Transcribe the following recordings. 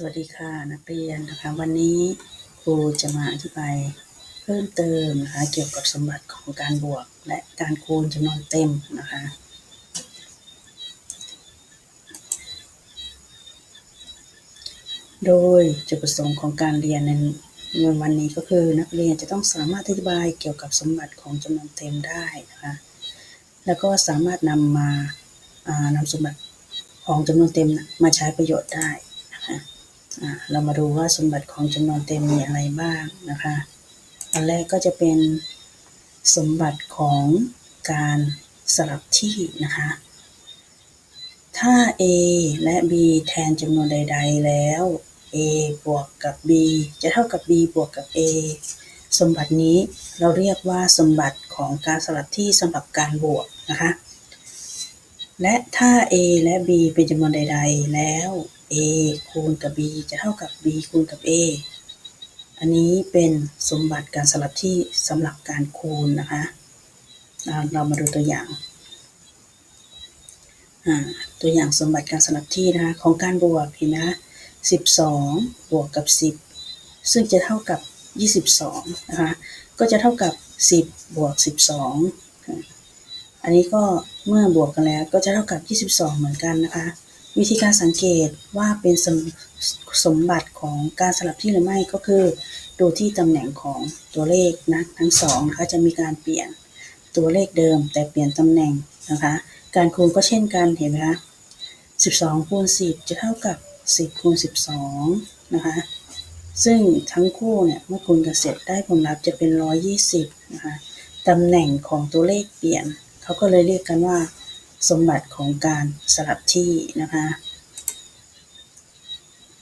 สวัสดีค่ะนักเรียนนะคะวันนี้ครูจะมาอธิบายเพิ่มเติมนะคะเกี่ยวกับสมบัติของการบวกและการคูณจำนวนเต็มนะคะโดยจุดประสงค์ของการเรียนในวันนี้ก็คือนักเรียนจะต้องสามารถอธิบายเกี่ยวกับสมบัติของจำนวนเต็มได้นะคะแล้วก็สามารถนำมานำสมบัติของจำนวนเต็มมาใช้ประโยชน์ได้นะคะ เรามาดูว่าสมบัติของจำนวนเต็มมีอะไรบ้างนะคะ อันแรกก็จะเป็นสมบัติของการสลับที่นะคะ ถ้า a และ b แทนจำนวนใด ๆ แล้ว a บวกกับ b จะเท่ากับ b บวกกับ a สมบัตินี้เราเรียกว่าสมบัติของการสลับที่สำหรับการบวกนะคะ และถ้า a และ b เป็นจำนวนใด ๆ แล้ว a คูณกับ b จะเท่ากับ b คูณกับ a อันนี้เป็นสมบัติการสลับที่สำหรับการคูณนะคะ เรามาดูตัวอย่างตัวอย่างสมบัติการสลับที่นะคะของการบวกเห็นไหม12 บวกกับ 10 ซึ่งจะเท่ากับ 22 นะคะ ก็จะเท่ากับ 10 บวก 12 อันนี้ก็เมื่อบวกกันแล้วก็จะเท่ากับ 22 เหมือนกันนะคะ วิธีการสังเกตว่าเป็นสมสมบัติของการสลับที่หรือไม่ก็คือ ดูที่ตำแหน่งของตัวเลขนะทั้งสองนะคะจะมีการเปลี่ยนตัวเลขเดิม แต่เปลี่ยนตำแหน่งนะคะ การคูณก็เช่นกันเห็นไหมคะ12คูณ10 จะเท่ากับ 10คูณ12นะคะซึ่งทั้งคู่เนี่ยเมื่อคูณกันเสร็จได้ผลลัพธ์จะเป็น 120นะคะตำแหน่งของตัวเลขเปลี่ยน เขาก็เลยเรียกกันว่า สมบัติของการสลับที่นะคะ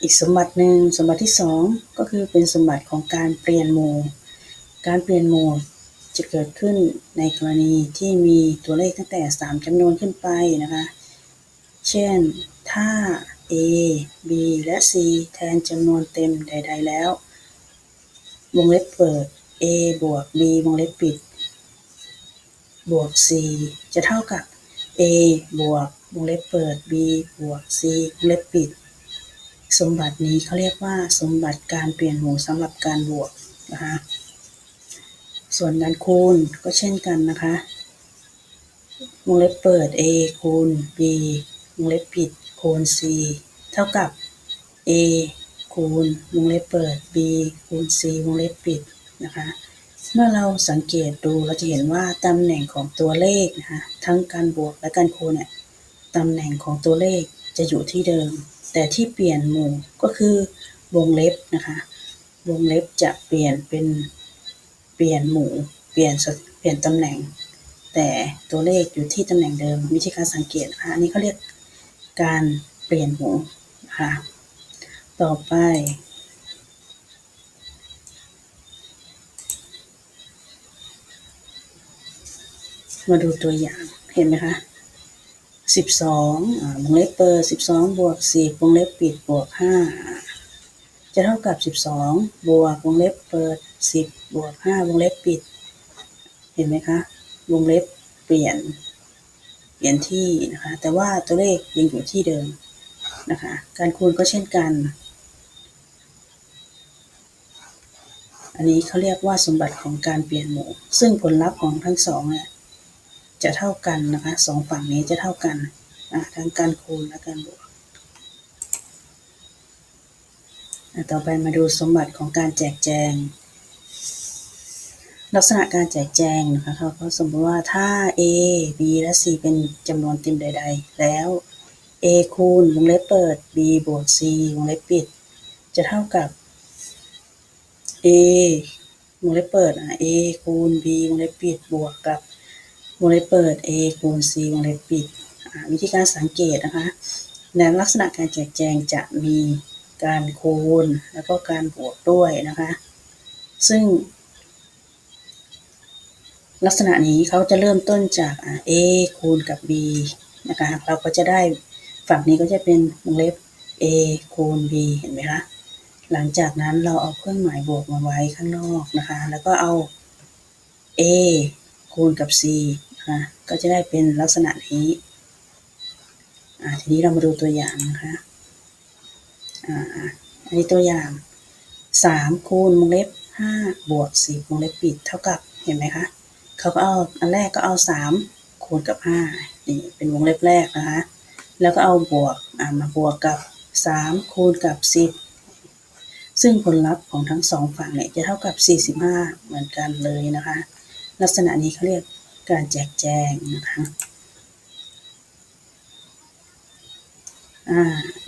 อีกสมบัติหนึ่งสมบัติที่สองก็คือเป็นสมบัติของการเปลี่ยนโหมดการเปลี่ยนโหมดจะเกิดขึ้นในกรณีที่มีตัวเลขตั้งแต่ 3จำนวนขึ้นไปนะคะ เช่น ถ้า a b และ c แทนจำนวนเต็มใด ๆ แล้ว วงเล็บเปิด a บวก b วงเล็บปิด บวก c จะเท่ากับ a บวกวงเล็บเปิด b บวก c วงเล็บปิด สมบัตินี้เขาเรียกว่าสมบัติการเปลี่ยนหูสำหรับการบวกนะคะส่วนการคูณก็เช่นกันนะคะวงเล็บเปิด a คูณ b วงเล็บปิดคูณ c เท่ากับ a คูณวงเล็บเปิด b คูณ c วงเล็บปิดนะคะ เมื่อเราสังเกตดูเราจะเห็นว่าตำแหน่งของตัวเลขนะคะทั้งการบวกและการคูณเนี่ยตำแหน่งของตัวเลขจะอยู่ที่เดิม แต่ที่เปลี่ยนหมู่ก็คือวงเล็บนะคะวงเล็บจะเปลี่ยนเป็นเปลี่ยนหมู่เปลี่ยนเปลี่ยนตำแหน่ง แต่ตัวเลขอยู่ที่ตำแหน่งเดิมวิธีการสังเกตนะคะอันนี้เขาเรียกการเปลี่ยนหมู่ค่ะต่อไป มาดูตัวอย่างเห็นไหมคะสิบสองวงเล็บเปิดสิบสองบวกสิบวงเล็บปิดบวกห้าจะเท่ากับสิบสองบวกวงเล็บเปิดสิบบวกห้าวงเล็บปิด เห็นไหมคะ วงเล็บเปลี่ยน เปลี่ยนที่นะคะ แต่ว่าตัวเลขยังอยู่ที่เดิมนะคะ การคูณก็เช่นกัน อันนี้เขาเรียกว่าสมบัติของการเปลี่ยนหมู่ ซึ่งผลลัพธ์ของทั้งสองเนี่ย จะเท่ากันนะคะสองฝั่งนี้จะเท่ากันนะทั้งการคูณและการบวกต่อไปมาดูสมบัติของการแจกแจง ลักษณะการแจกแจงนะคะเขาก็สมมติว่าถ้า a b และ c เป็นจำนวนเต็มใด ๆ แล้ว a คูณวงเล็บเปิด b บวก c วงเล็บปิด จะเท่ากับ a วงเล็บเปิดอะ a คูณ b วงเล็บปิดบวกกับ วงเล็บเปิด a คูณ c วงเล็บปิด วิธีการสังเกตนะคะในลักษณะการแจกแจงจะมีการคูณแล้วก็การบวกด้วยนะคะ ซึ่ง ลักษณะนี้เขาจะเริ่มต้นจาก a คูณกับ b นะคะเราก็จะได้ฝั่งนี้ก็จะเป็นวงเล็บ a คูณ b เห็นไหมคะหลังจากนั้นเราเอาเครื่องหมายบวกมาไว้ข้างนอกนะคะ แล้วก็เอา a คูณกับ c ะก็จะได้เป็นลักษณะนี้ทีนี้เรามาดูตัวอย่างนะคะอันนี้ตัวอย่างสามคูณวงเล็บห้าบวกสี่วงเล็บปิดเท่ากับเห็นไหมคะเขาก็เอาอันแรกก็เอาสามคูณกับห้านี่เป็นวงเล็บแรกนะคะแล้วก็เอาบวกอ่ามาบวกกับสามคูณกับสิบซึ่งผลลัพธ์ของทั้งสองฝั่งเนี่ยจะเท่ากับ 45 เหมือนกันเลยนะคะ ลักษณะนี้เขาเรียก การแจกแจงนะคะอ่า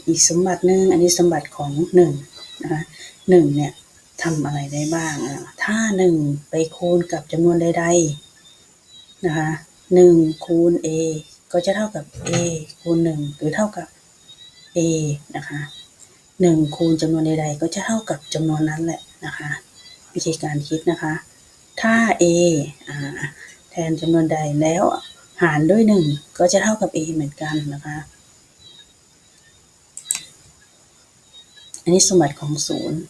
อีกสมบัติหนึ่งอันนี้สมบัติของหนึ่งนะคะหนึ่งเนี่ยทำอะไรได้บ้างอะถ้าหนึ่งไปคูณกับจำนวนใดๆนะคะหนึ่งคูณ a ก็จะเท่ากับ a คูณหนึ่งหรือเท่ากับ a นะคะหนึ่งคูณจำนวนใดๆ ก็จะเท่ากับจำนวนนั้นแหละนะคะ วิธีการคิดนะคะ ถ้า a อ่า นจำนวนใดแล้วหารด้วยหนึ่งก็จะเท่ากับ a เหมือนกันนะคะ อันนี้สมบัติของศูนย์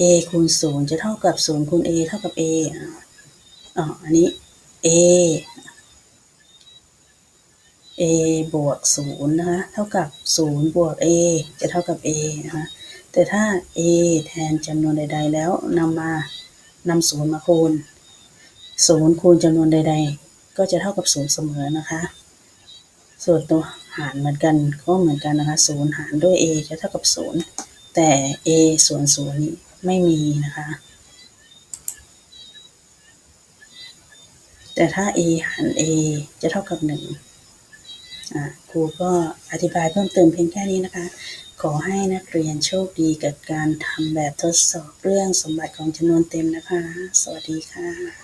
a คูณศูนย์จะเท่ากับศูนย์คูณ a เท่ากับ a อ่าอันนี้ a a บวกศูนย์นะคะ เท่ากับศูนย์บวก a จะเท่ากับ a นะคะ แต่ถ้า a แทนจำนวนใด ๆ แล้วนำมานำศูนย์มาคูณ ศูนย์คูณจำนวนใด ๆ ก็จะเท่ากับศูนย์เสมอนะคะ ส่วนตัวหารเหมือนกันก็เหมือนกันนะคะศูนย์หารด้วย a จะเท่ากับศูนย์แต่ a ส่วนศูนย์นี้ไม่มีนะคะ แต่ถ้า a หาร a จะเท่ากับหนึ่งครูก็อธิบายเพิ่มเติมเพียงแค่นี้นะคะ ขอให้นักเรียนโชคดีกับการทำแบบทดสอบเรื่องสมบัติของจำนวนเต็มนะคะ สวัสดีค่ะ